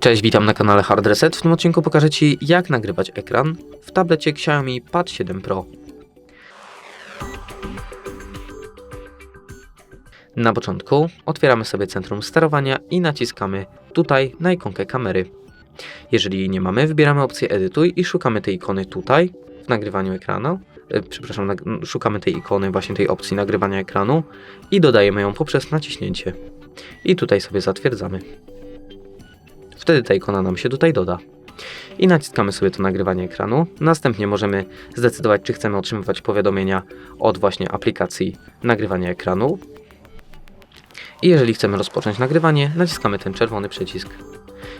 Cześć, witam na kanale Hard Reset. W tym odcinku pokażę Ci jak nagrywać ekran w tablecie Xiaomi Pad 7 Pro. Na początku otwieramy sobie centrum sterowania i naciskamy tutaj na ikonkę kamery. Jeżeli jej nie mamy, wybieramy opcję edytuj i szukamy tej ikony tutaj w nagrywaniu ekranu. E, Przepraszam, szukamy tej ikony, właśnie tej opcji nagrywania ekranu i dodajemy ją poprzez naciśnięcie. I tutaj sobie zatwierdzamy. Wtedy ta ikona nam się tutaj doda. I naciskamy sobie to nagrywanie ekranu. Następnie możemy zdecydować, czy chcemy otrzymywać powiadomienia od właśnie aplikacji nagrywania ekranu. I jeżeli chcemy rozpocząć nagrywanie, naciskamy ten czerwony przycisk.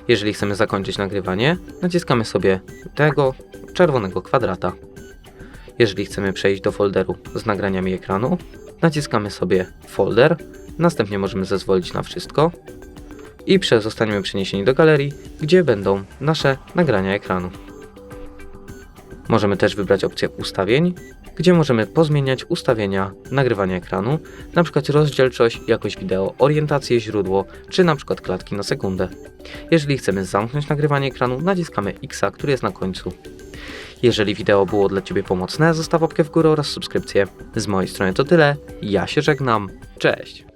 Jeżeli chcemy zakończyć nagrywanie, naciskamy sobie tego czerwonego kwadrata. Jeżeli chcemy przejść do folderu z nagraniami ekranu, naciskamy sobie folder, następnie możemy zezwolić na wszystko i prze- zostaniemy przeniesieni do galerii, gdzie będą nasze nagrania ekranu. Możemy też wybrać opcję ustawień, gdzie możemy pozmieniać ustawienia nagrywania ekranu, np. rozdzielczość, jakość wideo, orientację, źródło, czy np. klatki na sekundę. Jeżeli chcemy zamknąć nagrywanie ekranu, naciskamy X, który jest na końcu. Jeżeli wideo było dla Ciebie pomocne, zostaw łapkę w górę oraz subskrypcję. Z mojej strony to tyle, ja się żegnam, cześć!